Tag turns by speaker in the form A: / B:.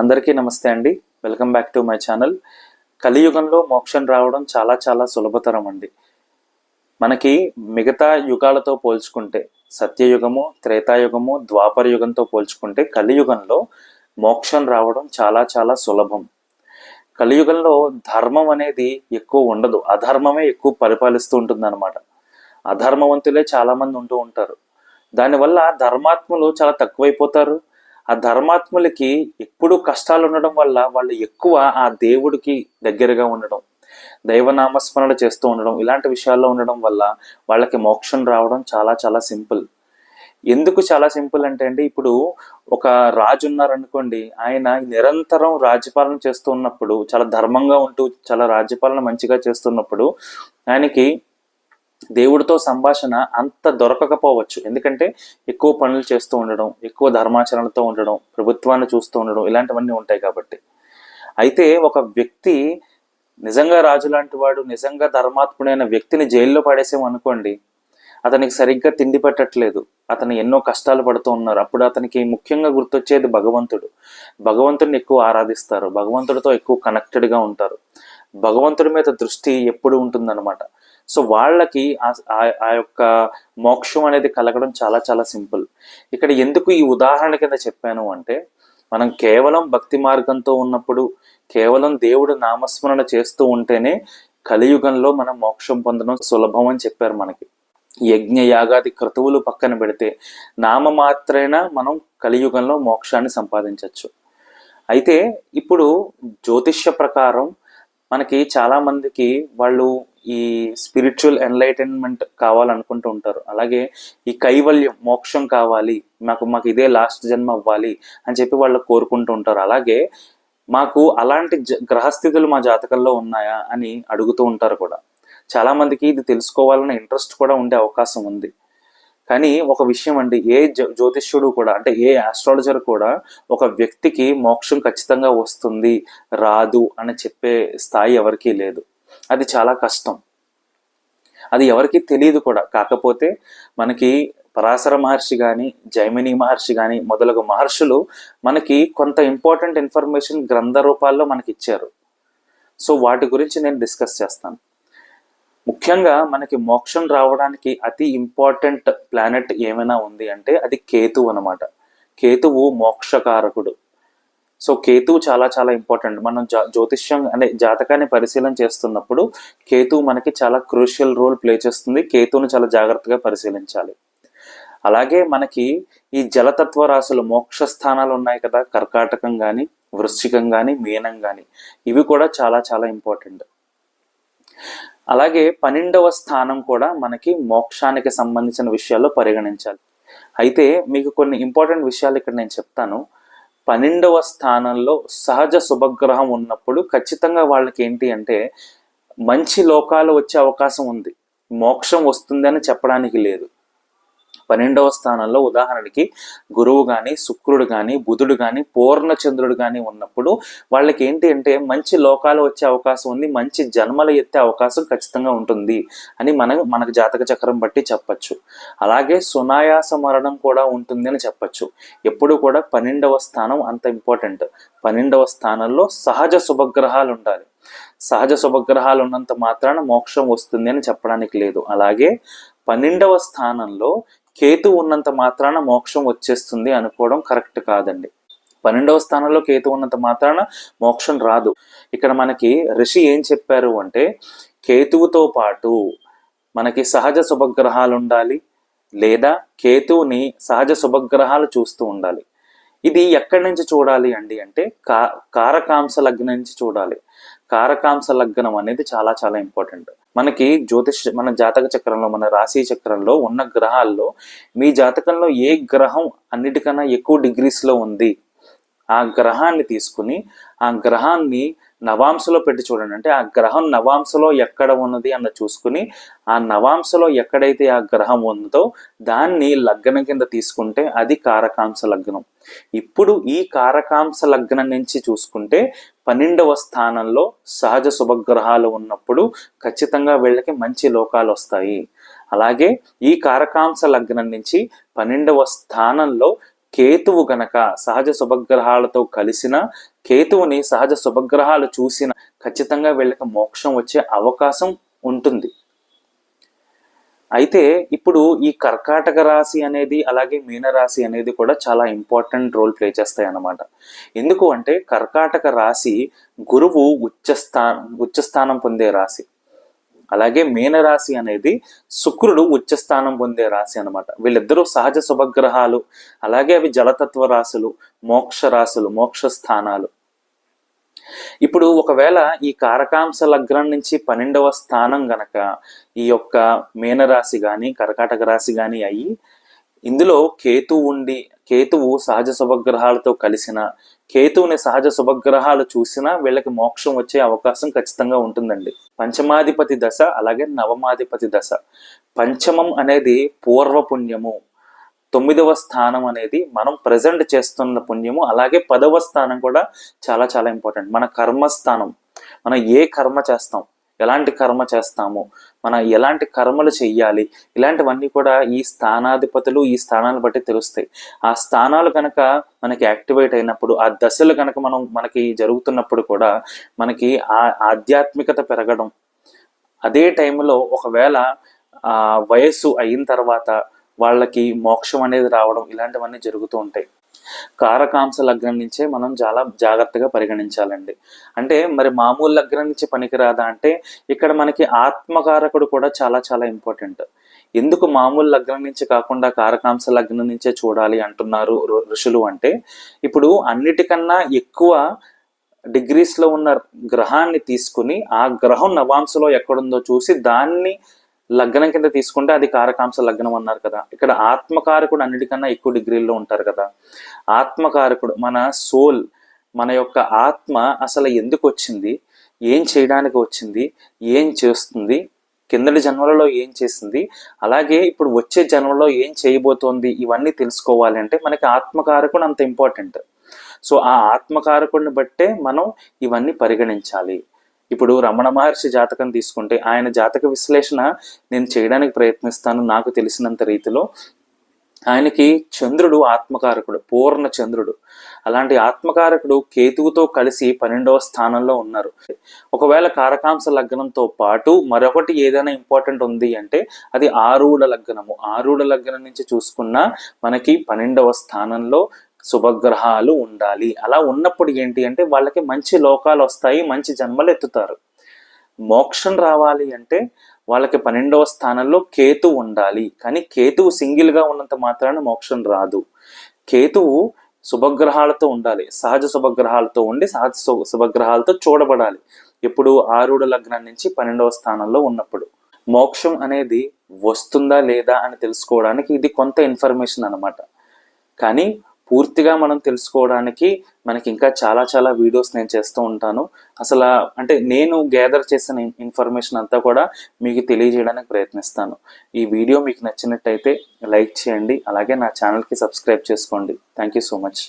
A: అందరికీ నమస్తే అండి. Welcome back to my channel కలియుగంలో మోక్షం రావడం చాలా చాలా సులభతరం అండి. మనకి మిగతా యుగాలతో పోల్చుకుంటే సత్యయుగము త్రేతాయుగము ద్వాపర యుగంతో పోల్చుకుంటే కలియుగంలో మోక్షం రావడం చాలా చాలా సులభం. కలియుగంలో ధర్మం అనేది ఎక్కువ ఉండదు. అధర్మమే ఎక్కువ పరిపాలిస్తూ ఉంటుందన్నమాట. అధర్మవంతులే చాలామంది ఉంటూ ఉంటారు. దానివల్ల ధర్మాత్ములు చాలా తక్కువైపోతారు. ఆ ధర్మాత్ములకి ఎప్పుడు కష్టాలు ఉండడం వల్ల వాళ్ళు ఎక్కువ ఆ దేవుడికి దగ్గరగా ఉండడం దైవనామస్మరణ చేస్తూ ఉండడం ఇలాంటి విషయాల్లో ఉండడం వల్ల వాళ్ళకి మోక్షం రావడం చాలా చాలా సింపుల్. ఎందుకు చాలా సింపుల్ అంటే అండి ఇప్పుడు ఒక రాజు ఉన్నారనుకోండి ఆయన నిరంతరం రాజ్యపాలన చేస్తూ ఉన్నప్పుడు చాలా ధర్మంగా ఉంటూ చాలా రాజ్యపాలన మంచిగా చేస్తున్నప్పుడు ఆయనకి దేవుడితో సంభాషణ అంత దొరకకపోవచ్చు. ఎందుకంటే ఎక్కువ పనులు చేస్తూ ఉండడం ఎక్కువ ధర్మాచరణతో ఉండడం ప్రభుత్వాన్ని చూస్తూ ఉండడం ఇలాంటివన్నీ ఉంటాయి కాబట్టి. అయితే ఒక వ్యక్తి నిజంగా రాజు లాంటి వాడు నిజంగా ధర్మాత్ముడైన వ్యక్తిని జైల్లో పడేసామనుకోండి అతనికి సరిగ్గా తిండి పెట్టట్లేదు. అతను ఎన్నో కష్టాలు పడుతూ ఉన్నారు. అప్పుడు అతనికి ముఖ్యంగా గుర్తొచ్చేది భగవంతుడు. భగవంతుడిని ఎక్కువ ఆరాధిస్తారు. భగవంతుడితో ఎక్కువ కనెక్టెడ్గా ఉంటారు. భగవంతుడి మీద దృష్టి ఎప్పుడు ఉంటుందన్నమాట. సో వాళ్ళకి ఆ- ఆ- యొక్క మోక్షం అనేది కలగడం చాలా చాలా సింపుల్. ఇక్కడ ఎందుకు ఈ ఉదాహరణ కింద చెప్పాను అంటే మనం కేవలం భక్తి మార్గంతో ఉన్నప్పుడు కేవలం దేవుడు నామస్మరణ చేస్తూ ఉంటేనే కలియుగంలో మనం మోక్షం పొందడం సులభం అని చెప్పారు మనకి. యజ్ఞ యాగాది క్రతువులు పక్కన పెడితే నామమాత్రేన మనం కలియుగంలో మోక్షాన్ని సంపాదించవచ్చు అయితే ఇప్పుడు జ్యోతిష్య ప్రకారం మనకి చాలామందికి వాళ్ళు ఈ స్పిరిచువల్ ఎన్లైటన్మెంట్ కావాలనుకుంటూ ఉంటారు. అలాగే ఈ కైవల్యం మోక్షం కావాలి మాకు మాకు ఇదే లాస్ట్ జన్మ అవ్వాలి అని చెప్పి వాళ్ళు కోరుకుంటూ ఉంటారు. అలాగే మాకు అలాంటి జ- గ్రహస్థితులు మా జాతకంలో ఉన్నాయా అని అడుగుతూ ఉంటారు కూడా. చాలా మందికి ఇది తెలుసుకోవాలన్న ఇంట్రెస్ట్ కూడా ఉండే అవకాశం ఉంది. కానీ ఒక విషయం అండి ఏ జ్యోతిష్యుడు కూడా అంటే ఏ ఆస్ట్రాలజర్ కూడా ఒక వ్యక్తికి మోక్షం ఖచ్చితంగా వస్తుంది రాదు అని చెప్పే స్థాయి ఎవరికీ లేదు. అది చాలా కష్టం. అది ఎవరికి తెలియదు కూడా. కాకపోతే మనకి పరాశర మహర్షి కానీ జైమిని మహర్షి కానీ మొదలగు మహర్షులు మనకి కొంత ఇంపార్టెంట్ ఇన్ఫర్మేషన్ గ్రంథ రూపాల్లో మనకి ఇచ్చారు సో వాటి గురించి నేను డిస్కస్ చేస్తాను. ముఖ్యంగా మనకి మోక్షం రావడానికి అతి ఇంపార్టెంట్ ప్లానెట్ ఏమైనా ఉంది అంటే అది కేతువు అనమాట కేతువు మోక్షకారకుడు. సో కేతువు చాలా చాలా ఇంపార్టెంట్ మనం జ్యోతిష్యం అనే జాతకాన్ని పరిశీలన చేస్తున్నప్పుడు కేతువు మనకి చాలా క్రూషియల్ రోల్ ప్లే చేస్తుంది. కేతును చాలా జాగ్రత్తగా పరిశీలించాలి. అలాగే మనకి ఈ జలతత్వ రాశులు మోక్ష స్థానాలు ఉన్నాయి కదా. కర్కాటకం కానీ వృశ్చికం కానీ మీనం కానీ ఇవి కూడా చాలా చాలా ఇంపార్టెంట్ అలాగే పన్నెండవ స్థానం కూడా మనకి మోక్షానికి సంబంధించిన విషయాల్లో పరిగణించాలి. అయితే మీకు కొన్ని ఇంపార్టెంట్ విషయాలు ఇక్కడ నేను చెప్తాను. పన్నెండవ స్థానంలో సహజ శుభగ్రహం ఉన్నప్పుడు ఖచ్చితంగా వాళ్ళకి ఏంటి అంటే మంచి లోకాలు వచ్చే అవకాశం ఉంది. మోక్షం వస్తుందని చెప్పడానికి లేదు. పన్నెండవ స్థానంలో ఉదాహరణకి గురువు కానీ శుక్రుడు కానీ బుధుడు కానీ పూర్ణచంద్రుడు కానీ ఉన్నప్పుడు వాళ్ళకి ఏంటి అంటే మంచి లోకాలు వచ్చే అవకాశం ఉంది మంచి జన్మలు ఎత్తే అవకాశం ఖచ్చితంగా ఉంటుంది అని మనం మనకు జాతక చక్రం బట్టి చెప్పచ్చు. అలాగే సునాయాస మరణం కూడా ఉంటుంది అని చెప్పచ్చు. ఎప్పుడు కూడా పన్నెండవ స్థానం అంత ఇంపార్టెంట్. పన్నెండవ స్థానంలో సహజ శుభగ్రహాలు ఉండాలి. సహజ శుభగ్రహాలు ఉన్నంత మాత్రాన మోక్షం వస్తుంది అని చెప్పడానికి లేదు. అలాగే పన్నెండవ స్థానంలో కేతు ఉన్నంత మాత్రాన మోక్షం వచ్చేస్తుంది అనుకోవడం కరెక్ట్ కాదండి. పన్నెండవ స్థానంలో కేతు ఉన్నంత మాత్రాన మోక్షం రాదు. ఇక్కడ మనకి ఋషి ఏం చెప్పారు అంటే కేతువుతో పాటు మనకి సహజ శుభగ్రహాలు ఉండాలి లేదా కేతువుని సహజ శుభగ్రహాలు చూస్తూ ఉండాలి. ఇది ఎక్కడి నుంచి చూడాలి అండి అంటే కా కారకాంశ లగ్నం నుంచి చూడాలి. కారకాంశ లగ్నం అనేది చాలా చాలా ఇంపార్టెంట్. మనకి జ్యోతిష్ మన జాతక చక్రంలో మన రాశి చక్రంలో ఉన్న గ్రహాల్లో మీ జాతకంలో ఏ గ్రహం అన్నిటికన్నా ఎక్కువ డిగ్రీస్లో ఉంది ఆ గ్రహాన్ని తీసుకుని ఆ గ్రహాన్ని నవాంశలో పెట్టి చూడండి. అంటే ఆ గ్రహం నవాంశలో ఎక్కడ ఉన్నది అన్న చూసుకుని ఆ నవాంశలో ఎక్కడైతే ఆ గ్రహం ఉందో దాన్ని లగ్నం కింద తీసుకుంటే అది కారకాంశ లగ్నం. ఇప్పుడు ఈ కారకాంశ లగ్నం నుంచి చూసుకుంటే పన్నెండవ స్థానంలో సహజ శుభగ్రహాలు ఉన్నప్పుడు ఖచ్చితంగా వీళ్ళకి మంచి లోకాలు వస్తాయి. అలాగే ఈ కారకాంశ లగ్నం నుంచి పన్నెండవ స్థానంలో కేతువు గనక సహజ శుభగ్రహాలతో కలిసిన కేతువుని సహజ శుభగ్రహాలు చూసిన ఖచ్చితంగా వీళ్ళకి మోక్షం వచ్చే అవకాశం ఉంటుంది. అయితే ఇప్పుడు ఈ కర్కాటక రాశి అనేది అలాగే మీనరాశి అనేది కూడా చాలా ఇంపార్టెంట్ రోల్ ప్లే చేస్తాయి అన్నమాట ఎందుకు అంటే కర్కాటక రాశి గురువు ఉచ్చస్థా ఉచ్చస్థానం పొందే రాశి. అలాగే మీనరాశి అనేది శుక్రుడు ఉచ్చస్థానం పొందే రాశి అన్నమాట. వీళ్ళిద్దరూ సహజ శుభగ్రహాలు అలాగే అవి జలతత్వ రాశులు మోక్ష రాశులు మోక్ష స్థానాలు. ఇప్పుడు ఒకవేళ ఈ కారకాంశ లగ్నం నుంచి పన్నెండవ స్థానం గనక ఈ యొక్క మీనరాశి కానీ కర్కాటక రాశి కానీ అయ్యి ఇందులో కేతు ఉండి కేతువు సహజ శుభగ్రహాలతో కలిసిన కేతువుని సహజ శుభగ్రహాలు చూసినా వీళ్ళకి మోక్షం వచ్చే అవకాశం ఖచ్చితంగా ఉంటుందండి. పంచమాధిపతి దశ అలాగే నవమాధిపతి దశ. పంచమం అనేది పూర్వపుణ్యము. తొమ్మిదవ స్థానం అనేది మనం ప్రజెంట్ చేస్తున్న పుణ్యము. అలాగే పదవ స్థానం కూడా చాలా చాలా ఇంపార్టెంట్ మన కర్మస్థానం. మనం ఏ కర్మ చేస్తాం? ఎలాంటి కర్మ చేస్తాము? మన ఎలాంటి కర్మలు చెయ్యాలి? ఇలాంటివన్నీ కూడా ఈ స్థానాధిపతులు ఈ స్థానాలను బట్టి తెలుస్తాయి. ఆ స్థానాలు కనుక మనకి యాక్టివేట్ అయినప్పుడు ఆ దశలు కనుక మనం మనకి జరుగుతున్నప్పుడు కూడా మనకి ఆ ఆధ్యాత్మికత పెరగడం. అదే టైంలో ఒకవేళ ఆ వయస్సు అయిన తర్వాత వాళ్ళకి మోక్షం అనేది రావడం ఇలాంటివన్నీ జరుగుతూ ఉంటాయి. కారకాంశ లగ్నం నుంచే మనం చాలా జాగ్రత్తగా పరిగణించాలండి. అంటే మరి మామూలు లగ్నం నుంచి పనికిరాదా అంటే ఇక్కడ మనకి ఆత్మకారకుడు కూడా చాలా చాలా ఇంపార్టెంట్. ఎందుకు మామూలు లగ్నం నుంచి కాకుండా కారకాంశ లగ్నం నుంచే చూడాలి అంటున్నారు ఋ- ఋషులు అంటే ఇప్పుడు అన్నిటికన్నా ఎక్కువ డిగ్రీస్లో ఉన్న గ్రహాన్ని తీసుకుని ఆ గ్రహం నవాంశలో ఎక్కడుందో చూసి దాన్ని లగ్నం కింద తీసుకుంటే అది కారకాంశ లగ్నం అన్నారు కదా. ఇక్కడ ఆత్మకారకుడు అన్నిటికన్నా ఎక్కువ డిగ్రీల్లో ఉంటారు కదా. ఆత్మకారకుడు మన సోల్ మన యొక్క ఆత్మ అసలు ఎందుకు వచ్చింది? ఏం చేయడానికి వచ్చింది? ఏం చేస్తుంది? కిందటి జన్మలలో ఏం చేసింది? అలాగే ఇప్పుడు వచ్చే జన్మలో ఏం చేయబోతోంది? ఇవన్నీ తెలుసుకోవాలి అంటే మనకి ఆత్మకారకుడు అంత ఇంపార్టెంట్ సో ఆ ఆత్మకారకుడిని బట్టే మనం ఇవన్నీ పరిగణించాలి. ఇప్పుడు రమణ మహర్షి జాతకం తీసుకుంటే ఆయన జాతక విశ్లేషణ నేను చేయడానికి ప్రయత్నిస్తాను నాకు తెలిసినంత రీతిలో. ఆయనకి చంద్రుడు ఆత్మకారకుడు పూర్ణ చంద్రుడు. అలాంటి ఆత్మకారకుడు కేతువుతో కలిసి పన్నెండవ స్థానంలో ఉన్నారు. ఒకవేళ కారకాంశ లగ్నంతో పాటు మరొకటి ఏదైనా ఇంపార్టెంట్ ఉంది అంటే అది ఆరుడ లగ్నము. ఆరుడ లగ్నం నుంచి చూసుకున్నా మనకి పన్నెండవ స్థానంలో శుభగ్రహాలు ఉండాలి. అలా ఉన్నప్పుడు ఏంటి అంటే వాళ్ళకి మంచి లోకాలు వస్తాయి మంచి జన్మలు ఎత్తుతారు. మోక్షం రావాలి అంటే వాళ్ళకి పన్నెండవ స్థానంలో కేతు ఉండాలి. కానీ కేతువు సింగిల్గా ఉన్నంత మాత్రాన మోక్షం రాదు. కేతువు శుభగ్రహాలతో ఉండాలి. సహజ శుభగ్రహాలతో ఉండి సహజ శుభగ్రహాలతో చూడబడాలి. ఎప్పుడు ఆరుడు లగ్నం నుంచి పన్నెండవ స్థానంలో ఉన్నప్పుడు. మోక్షం అనేది వస్తుందా లేదా అని తెలుసుకోవడానికి ఇది కొంత ఇన్ఫర్మేషన్ అన్నమాట. కానీ పూర్తిగా మనం తెలుసుకోవడానికి మనకి ఇంకా చాలా చాలా వీడియోస్ నేను చేస్తూ ఉంటాను. అసలు అంటే నేను గ్యాదర్ చేసిన ఇన్ఫర్మేషన్ అంతా కూడా మీకు తెలియజేయడానికి ప్రయత్నిస్తాను. ఈ వీడియో మీకు నచ్చినట్టయితే లైక్ చేయండి అలాగే నా ఛానల్కి సబ్స్క్రైబ్ చేసుకోండి. Thank you so much